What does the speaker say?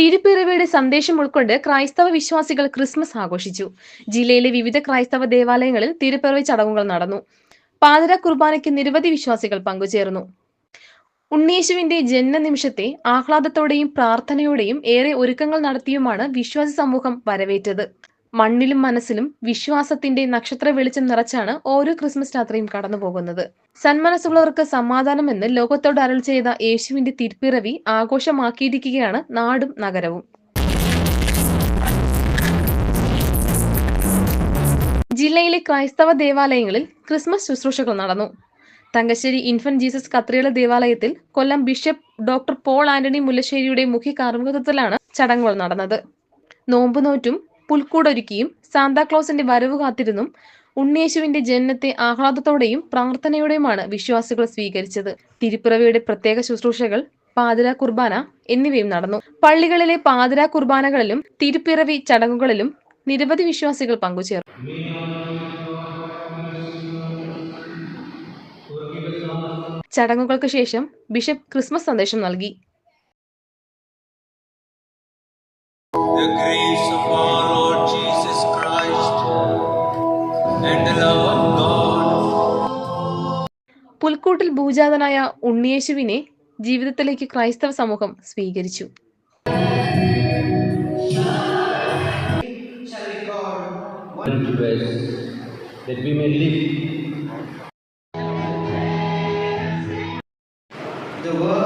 തിരുപ്പിറവിയുടെ സന്ദേശം ഉൾക്കൊണ്ട് ക്രൈസ്തവ വിശ്വാസികൾ ക്രിസ്മസ് ആഘോഷിച്ചു. ജില്ലയിലെ വിവിധ ക്രൈസ്തവ ദേവാലയങ്ങളിൽ തിരുപ്പിറവി ചടങ്ങുകൾ നടന്നു. പാതിര കുർബാനയ്ക്ക് നിരവധി വിശ്വാസികൾ പങ്കുചേർന്നു. ഉണ്ണീശുവിന്റെ ജനന നിമിഷത്തെ ആഹ്ലാദത്തോടെയും പ്രാർത്ഥനയോടെയും ഏറെ ഒരുക്കങ്ങൾ നടത്തിയുമാണ് വിശ്വാസി സമൂഹം വരവേറ്റത്. മണ്ണിലും മനസ്സിലും വിശ്വാസത്തിന്റെ നക്ഷത്ര വെളിച്ചം നിറച്ചാണ് ഓരോ ക്രിസ്മസ് രാത്രിയും കടന്നു പോകുന്നത്. സന്മനസ്സുള്ളവർക്ക് സമാധാനമെന്ന് ലോകത്തോട് അരൾ ചെയ്ത യേശുവിന്റെ തിരുപ്പിറവി ആഘോഷമാക്കിയിരിക്കുകയാണ് നാടും നഗരവും. ജില്ലയിലെ ക്രൈസ്തവ ദേവാലയങ്ങളിൽ ക്രിസ്മസ് ശുശ്രൂഷകൾ നടന്നു. തങ്കശ്ശേരി ഇൻഫന്റ് ജീസസ് കത്രിയുടെ ദേവാലയത്തിൽ Kollam bishop doctor Paul Antony മുല്ലശ്ശേരിയുടെ മുഖ്യ കാർമ്മികത്വത്തിലാണ് ചടങ്ങുകൾ നടന്നത്. നോമ്പുനോറ്റും പുൽക്കൂടൊരുക്കിയും സാന്താക്ലോസിന്റെ വരവ് കാത്തിരുന്നും ഉണ്ണിയേശുവിന്റെ ജനനത്തെ ആഹ്ലാദത്തോടെയും പ്രാർത്ഥനയോടെയുമാണ് വിശ്വാസികൾ സ്വീകരിച്ചത്. തിരുപ്പിറവിയുടെ പ്രത്യേക ശുശ്രൂഷകൾ പാതിര കുർബാന എന്നിവയും നടന്നു. പള്ളികളിലെ പാതിര കുർബാനകളിലും തിരുപ്പിറവി ചടങ്ങുകളിലും നിരവധി വിശ്വാസികൾ പങ്കുചേർന്നു. ചടങ്ങുകൾക്ക് ശേഷം ബിഷപ്പ് ക്രിസ്മസ് സന്ദേശം നൽകി. The grace of പുൽക്കൂട്ടിൽ ഭൂജാതനായ ഉണ്ണിയേശുവിനെ ജീവിതത്തിലേക്ക് ക്രൈസ്തവ സമൂഹം സ്വീകരിച്ചു. The world